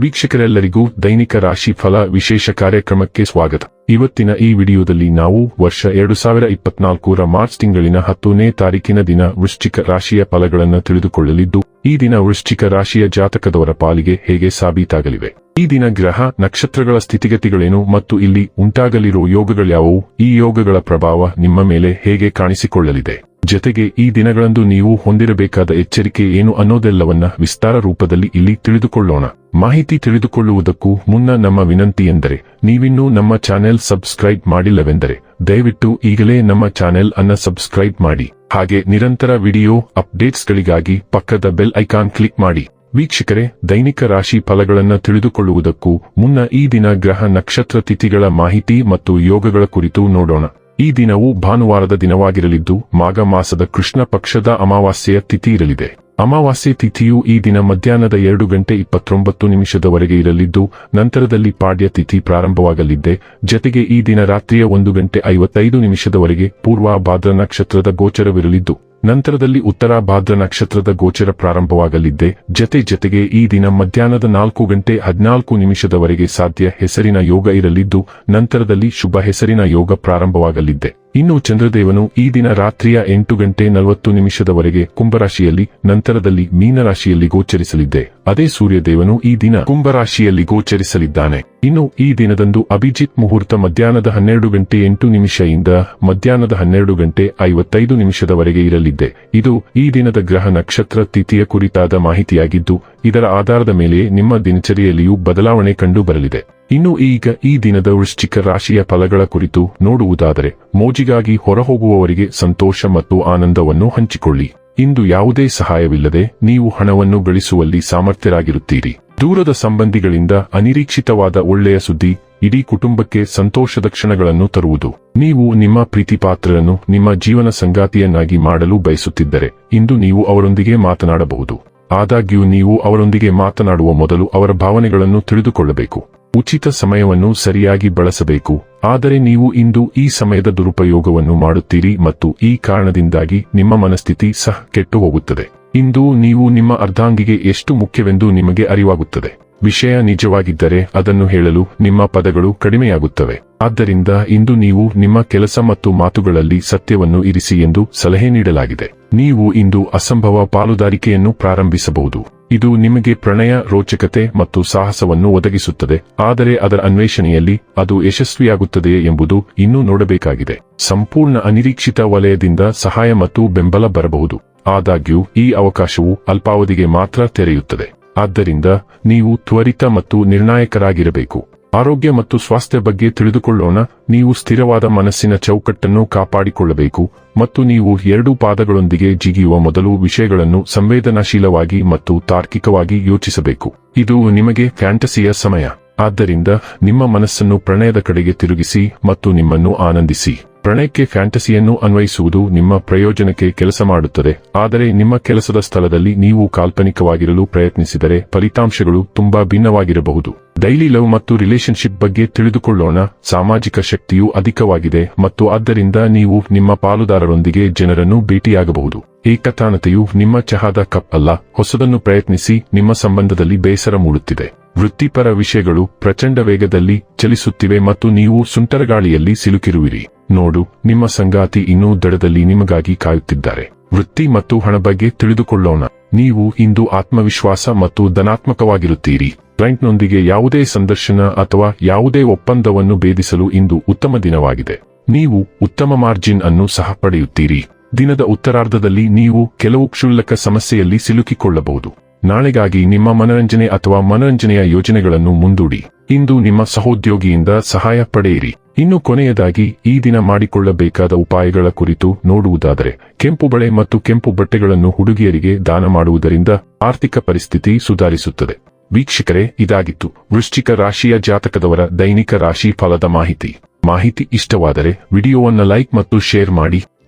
ವೀಕ್ಷಕರೆಲ್ಲರಿಗೂ ದೈನಿಕ ರಾಶಿ ಫಲ ವಿಶೇಷ ಕಾರ್ಯಕ್ರಮಕ್ಕೆ ಸ್ವಾಗತ. ಇವತ್ತಿನ ಈ ವಿಡಿಯೋದಲ್ಲಿ ನಾವು ವರ್ಷ ಎರಡು ಸಾವಿರ ಇಪ್ಪತ್ನಾಲ್ಕರ ಮಾರ್ಚ್ ತಿಂಗಳಿನ ಹತ್ತನೇ ತಾರೀಕಿನ ದಿನ ವೃಶ್ಚಿಕ ರಾಶಿಯ ಫಲಗಳನ್ನು ತಿಳಿದುಕೊಳ್ಳಲಿದ್ದು, ಈ ದಿನ ವೃಶ್ಚಿಕ ರಾಶಿಯ ಜಾತಕದವರ ಪಾಲಿಗೆ ಹೇಗೆ ಸಾಬೀತಾಗಲಿವೆ? ಈ ದಿನ ಗ್ರಹ, ನಕ್ಷತ್ರಗಳ ಸ್ಥಿತಿಗತಿಗಳೇನು ಮತ್ತು ಇಲ್ಲಿ ಉಂಟಾಗಲಿರುವ ಯೋಗಗಳ್ಯಾವುವು? ಈ ಯೋಗಗಳ ಪ್ರಭಾವ ನಿಮ್ಮ ಮೇಲೆ ಹೇಗೆ ಕಾಣಿಸಿಕೊಳ್ಳಲಿದೆ? ಜತೆಗೆ ಈ ದಿನಗಳಂದು ನೀವು ಹೊಂದಿರಬೇಕಾದ ಎಚ್ಚರಿಕೆ ಏನು ಅನ್ನೋದೆಲ್ಲವನ್ನ ವಿಸ್ತಾರ ರೂಪದಲ್ಲಿ ಇಲ್ಲಿ ತಿಳಿದುಕೊಳ್ಳೋಣ. ಮಾಹಿತಿ ತಿಳಿದುಕೊಳ್ಳುವುದಕ್ಕೂ ಮುನ್ನ ನಮ್ಮ ವಿನಂತಿ ಎಂದರೆ, ನೀವಿನ್ನೂ ನಮ್ಮ ಚಾನೆಲ್ ಸಬ್ಸ್ಕ್ರೈಬ್ ಮಾಡಿಲ್ಲವೆಂದರೆ ದಯವಿಟ್ಟು ಈಗಲೇ ನಮ್ಮ ಚಾನೆಲ್ ಅನ್ನ ಸಬ್ಸ್ಕ್ರೈಬ್ ಮಾಡಿ. ಹಾಗೆ ನಿರಂತರ ವಿಡಿಯೋ ಅಪ್ಡೇಟ್ಸ್ಗಳಿಗಾಗಿ ಪಕ್ಕದ ಬೆಲ್ ಐಕಾನ್ ಕ್ಲಿಕ್ ಮಾಡಿ. ವೀಕ್ಷಕರೇ, ದೈನಿಕ ರಾಶಿ ಫಲಗಳನ್ನು ತಿಳಿದುಕೊಳ್ಳುವುದಕ್ಕೂ ಮುನ್ನ ಈ ದಿನ ಗ್ರಹ ನಕ್ಷತ್ರ ತಿಥಿಗಳ ಮಾಹಿತಿ ಮತ್ತು ಯೋಗಗಳ ಕುರಿತು ನೋಡೋಣ. ಈ ದಿನವು ಭಾನುವಾರದ ದಿನವಾಗಿರಲಿದ್ದು, ಮಾಘ ಮಾಸದ ಕೃಷ್ಣ ಪಕ್ಷದ ಅಮಾವಾಸ್ಯೆಯ ತಿಥಿ ಇರಲಿದೆ. ಅಮಾವಾಸ್ಯೆ ತಿಥಿಯು ಈ ದಿನ ಮಧ್ಯಾಹ್ನದ ಎರಡು ಗಂಟೆ ಇಪ್ಪತ್ತೊಂಬತ್ತು ನಿಮಿಷದವರೆಗೆ ಇರಲಿದ್ದು, ನಂತರದಲ್ಲಿ ಪಾಡ್ಯ ತಿಥಿ ಪ್ರಾರಂಭವಾಗಲಿದ್ದೆ. ಜತೆಗೆ ಈ ದಿನ ರಾತ್ರಿಯ ಒಂದು ಗಂಟೆ ಐವತ್ತೈದು ನಿಮಿಷದವರೆಗೆ ಪೂರ್ವ ಭಾದ್ರ ನಕ್ಷತ್ರದ ಗೋಚರವಿರಲಿದ್ದು, ನಂತರದಲ್ಲಿ ಉತ್ತರ ಭಾದ್ರ ನಕ್ಷತ್ರದ ಗೋಚರ ಪ್ರಾರಂಭವಾಗಲಿದ್ದೆ. ಜತೆ ಜತೆಗೆ ಈ ದಿನ ಮಧ್ಯಾಹ್ನದ ನಾಲ್ಕು ಗಂಟೆ ಹದಿನಾಲ್ಕು ನಿಮಿಷದವರೆಗೆ ಸಾಧ್ಯ ಹೆಸರಿನ ಯೋಗ ಇರಲಿದ್ದು, ನಂತರದಲ್ಲಿ ಶುಭ ಹೆಸರಿನ ಯೋಗ ಪ್ರಾರಂಭವಾಗಲಿದ್ದೆ. ಇನ್ನು ಚಂದ್ರದೇವನು ಈ ದಿನ ರಾತ್ರಿಯ ಎಂಟು ಗಂಟೆ ನಲವತ್ತು ನಿಮಿಷದವರೆಗೆ ಕುಂಭರಾಶಿಯಲ್ಲಿ, ನಂತರದಲ್ಲಿ ಮೀನರಾಶಿಯಲ್ಲಿ ಗೋಚರಿಸಲಿದ್ದೆ. ಅದೇ ಸೂರ್ಯದೇವನು ಈ ದಿನ ಕುಂಭರಾಶಿಯಲ್ಲಿ ಗೋಚರಿಸಲಿದ್ದಾನೆ. ಇನ್ನು ಈ ದಿನದಂದು ಅಭಿಜಿತ್ ಮುಹೂರ್ತ ಮಧ್ಯಾಹ್ನದ ಹನ್ನೆರಡು ಗಂಟೆ ಎಂಟು ನಿಮಿಷದಿಂದ ಮಧ್ಯಾಹ್ನದ ಹನ್ನೆರಡು ಗಂಟೆ ಐವತ್ತೈದು ನಿಮಿಷದವರೆಗೆ ಇರಲಿದ್ದೆ. ಇದು ಈ ದಿನದ ಗ್ರಹ ನಕ್ಷತ್ರ ತಿಥಿಯ ಕುರಿತಾದ ಮಾಹಿತಿಯಾಗಿದ್ದು, ಇದರ ಆಧಾರದ ಮೇಲೆ ನಿಮ್ಮ ದಿನಚರಿಯಲ್ಲಿಯೂ ಬದಲಾವಣೆ ಕಂಡು ಬರಲಿದೆ ಇನ್ನು ಈಗ ಈ ದಿನದ ವೃಶ್ಚಿಕ ರಾಶಿಯ ಫಲಗಳ ಕುರಿತು ನೋಡುವುದಾದರೆ, ಮೋಜಿಗಾಗಿ ಹೊರಹೋಗುವವರಿಗೆ ಸಂತೋಷ ಮತ್ತು ಆನಂದವನ್ನು ಹಂಚಿಕೊಳ್ಳಿ. ಇಂದು ಯಾವುದೇ ಸಹಾಯವಿಲ್ಲದೆ ನೀವು ಹಣವನ್ನು ಗಳಿಸುವಲ್ಲಿ ಸಾಮರ್ಥ್ಯರಾಗಿರುತ್ತೀರಿ. ದೂರದ ಸಂಬಂಧಿಗಳಿಂದ ಅನಿರೀಕ್ಷಿತವಾದ ಒಳ್ಳೆಯ ಸುದ್ದಿ, ಇಡೀ ಕುಟುಂಬಕ್ಕೆ ಸಂತೋಷದ ಕ್ಷಣಗಳನ್ನು ತರುವುದು. ನೀವು ನಿಮ್ಮ ಪ್ರೀತಿಪಾತ್ರರನ್ನು ನಿಮ್ಮ ಜೀವನ ಸಂಗಾತಿಯನ್ನಾಗಿ ಮಾಡಲು ಬಯಸುತ್ತಿದ್ದರೆ, ಇಂದು ನೀವು ಅವರೊಂದಿಗೆ ಮಾತನಾಡಬಹುದು. ಆದಾಗ್ಯೂ ನೀವು ಅವರೊಂದಿಗೆ ಮಾತನಾಡುವ ಮೊದಲು ಅವರ ಭಾವನೆಗಳನ್ನು ತಿಳಿದುಕೊಳ್ಳಬೇಕು. ಉಚಿತ ಸಮಯವನ್ನು ಸರಿಯಾಗಿ ಬಳಸಬೇಕು. ಆದರೆ ನೀವು ಇಂದು ಈ ಸಮಯದ ದುರುಪಯೋಗವನ್ನು ಮಾಡುತ್ತೀರಿ ಮತ್ತು ಈ ಕಾರಣದಿಂದಾಗಿ ನಿಮ್ಮ ಮನಸ್ಥಿತಿ ಸಹ ಕೆಟ್ಟು ಹೋಗುತ್ತದೆ ಇಂದು ನೀವು ನಿಮ್ಮ ಅರ್ಧಾಂಗಿಗೆ ಎಷ್ಟು ಮುಖ್ಯವೆಂದು ನಿಮಗೆ ಅರಿವಾಗುತ್ತದೆ. ವಿಷಯ ನಿಜವಾಗಿದ್ದರೆ ಅದನ್ನು ಹೇಳಲು ನಿಮ್ಮ ಪದಗಳು ಕಡಿಮೆಯಾಗುತ್ತವೆ. ಆದ್ದರಿಂದ ಇಂದು ನೀವು ನಿಮ್ಮ ಕೆಲಸ ಮತ್ತು ಮಾತುಗಳಲ್ಲಿ ಸತ್ಯವನ್ನು ಇರಿಸಿ ಎಂದು ಸಲಹೆ ನೀಡಲಾಗಿದೆ. ನೀವು ಇಂದು ಅಸಂಭವ ಪಾಲುದಾರಿಕೆಯನ್ನು ಪ್ರಾರಂಭಿಸಬಹುದು. ಇದು ನಿಮಗೆ ಪ್ರಣಯ, ರೋಚಕತೆ ಮತ್ತು ಸಾಹಸವನ್ನು ಒದಗಿಸುತ್ತದೆ. ಆದರೆ ಅದರ ಅನ್ವೇಷಣೆಯಲ್ಲಿ ಅದು ಯಶಸ್ವಿಯಾಗುತ್ತದೆಯೇ ಎಂಬುದು ಇನ್ನೂ ನೋಡಬೇಕಾಗಿದೆ. ಸಂಪೂರ್ಣ ಅನಿರೀಕ್ಷಿತ ವಲಯದಿಂದ ಸಹಾಯ ಮತ್ತು ಬೆಂಬಲ ಬರಬಹುದು. ಆದಾಗ್ಯೂ, ಈ ಅವಕಾಶವು ಅಲ್ಪಾವಧಿಗೆ ಮಾತ್ರ ತೆರೆಯುತ್ತದೆ. ಆದ್ದರಿಂದ, ನೀವು ತ್ವರಿತ ಮತ್ತು ನಿರ್ಣಾಯಕರಾಗಿರಬೇಕು. ಆರೋಗ್ಯ ಮತ್ತು ಸ್ವಾಸ್ಥ್ಯ ಬಗ್ಗೆ ತಿಳಿದುಕೊಳ್ಳೋಣ. ನೀವು ಸ್ಥಿರವಾದ ಮನಸ್ಸಿನ ಚೌಕಟ್ಟನ್ನು ಕಾಪಾಡಿಕೊಳ್ಳಬೇಕು ಮತ್ತು ನೀವು ಎರಡು ಪಾದಗಳೊಂದಿಗೆ ಜಿಗಿಯುವ ಮೊದಲು ವಿಷಯಗಳನ್ನು ಸಂವೇದನಾಶೀಲವಾಗಿ ಮತ್ತು ತಾರ್ಕಿಕವಾಗಿ ಯೋಚಿಸಬೇಕು. ಇದು ನಿಮಗೆ ಫ್ಯಾಂಟಸಿಯ ಸಮಯ. ಆದ್ದರಿಂದ ನಿಮ್ಮ ಮನಸ್ಸನ್ನು ಪ್ರಣಯದ ಕಡೆಗೆ ತಿರುಗಿಸಿ ಮತ್ತು ನಿಮ್ಮನ್ನು ಆನಂದಿಸಿ. ಪ್ರಣಯಕ್ಕೆ ಫ್ಯಾಂಟಸಿಯನ್ನು ಅನ್ವಯಿಸುವುದು ನಿಮ್ಮ ಪ್ರಯೋಜನಕ್ಕೆ ಕೆಲಸ ಮಾಡುತ್ತದೆ. ಆದರೆ ನಿಮ್ಮ ಕೆಲಸದ ಸ್ಥಳದಲ್ಲಿ ನೀವು ಕಾಲ್ಪನಿಕವಾಗಿರಲು ಪ್ರಯತ್ನಿಸಿದರೆ ಫಲಿತಾಂಶಗಳು ತುಂಬಾ ಭಿನ್ನವಾಗಿರಬಹುದು. ಡೈಲಿ ಲವ್ ಮತ್ತು ರಿಲೇಶನ್ಶಿಪ್ ಬಗ್ಗೆ ತಿಳಿದುಕೊಳ್ಳೋಣ. ಸಾಮಾಜಿಕ ಶಕ್ತಿಯು ಅಧಿಕವಾಗಿದೆ ಮತ್ತು ಆದ್ದರಿಂದ ನೀವು ನಿಮ್ಮ ಪಾಲುದಾರರೊಂದಿಗೆ ಜನರನ್ನು ಭೇಟಿಯಾಗಬಹುದು. ಏಕತಾನತೆಯು ನಿಮ್ಮ ಚಹಾದ ಕಪ್ ಅಲ್ಲ, ಹೊಸದನ್ನು ಪ್ರಯತ್ನಿಸಿ ನಿಮ್ಮ ಸಂಬಂಧದಲ್ಲಿ ಬೇಸರ ಮೂಡುತ್ತಿದೆ. ವೃತ್ತಿಪರ ವಿಷಯಗಳು ಪ್ರಚಂಡ ವೇಗದಲ್ಲಿ ಚಲಿಸುತ್ತಿವೆ ಮತ್ತು ನೀವು ಸುಂಟರಗಾಳಿಯಲ್ಲಿ ಸಿಲುಕಿರುವಿರಿ. ನೋಡು, ನಿಮ್ಮ ಸಂಗಾತಿ ಇನ್ನೂ ದಡದಲ್ಲಿ ನಿಮಗಾಗಿ ಕಾಯುತ್ತಿದ್ದಾರೆ. ವೃತ್ತಿ ಮತ್ತು ಹಣ ಬಗ್ಗೆ ತಿಳಿದುಕೊಳ್ಳೋಣ. ನೀವು ಇಂದು ಆತ್ಮವಿಶ್ವಾಸ ಮತ್ತು ಧನಾತ್ಮಕವಾಗಿರುತ್ತೀರಿ. ಕ್ಲೈಂಟ್ನೊಂದಿಗೆ ಯಾವುದೇ ಸಂದರ್ಶನ ಅಥವಾ ಯಾವುದೇ ಒಪ್ಪಂದವನ್ನು ಭೇದಿಸಲು ಇಂದು ಉತ್ತಮ ದಿನವಾಗಿದೆ. ನೀವು ಉತ್ತಮ ಮಾರ್ಜಿನ್ ಅನ್ನು ಸಹ ಪಡೆಯುತ್ತೀರಿ. ದಿನದ ಉತ್ತರಾರ್ಧದಲ್ಲಿ ನೀವು ಕೆಲವು ಕ್ಷುಲ್ಲಕ ಸಮಸ್ಯೆಯಲ್ಲಿ ಸಿಲುಕಿಕೊಳ್ಳಬಹುದು. ನಾಳೆಗಾಗಿ ನಿಮ್ಮ ಮನರಂಜನೆ ಅಥವಾ ಮನರಂಜನೆಯ ಯೋಜನೆಗಳನ್ನು ಮುಂದೂಡಿ. ಇಂದು ನಿಮ್ಮ ಸಹೋದ್ಯೋಗಿಯಿಂದ ಸಹಾಯ ಪಡೆಯಿರಿ. ಇನ್ನು ಕೊನೆಯದಾಗಿ, ಈ ದಿನ ಮಾಡಿಕೊಳ್ಳಬೇಕಾದ ಉಪಾಯಗಳ ಕುರಿತು ನೋಡುವುದಾದರೆ, ಕೆಂಪು ಬಳೆ ಮತ್ತು ಕೆಂಪು ಬಟ್ಟೆಗಳನ್ನು ಹುಡುಗಿಯರಿಗೆ ದಾನ ಮಾಡುವುದರಿಂದ ಆರ್ಥಿಕ ಪರಿಸ್ಥಿತಿ ಸುಧಾರಿಸುತ್ತದೆ. ವೀಕ್ಷಕರೇ, ಇದಾಗಿತ್ತು. ವೃಶ್ಚಿಕ ರಾಶಿಯ ಜಾತಕದವರ ದೈನಿಕ ರಾಶಿ ಫಲದ ಮಾಹಿತಿ. ಮಾಹಿತಿ ಇಷ್ಟವಾದರೆ, ವಿಡಿಯೋವನ್ನು ಲೈಕ್ ಮತ್ತು ಶೇರ್ ಮಾಡಿ.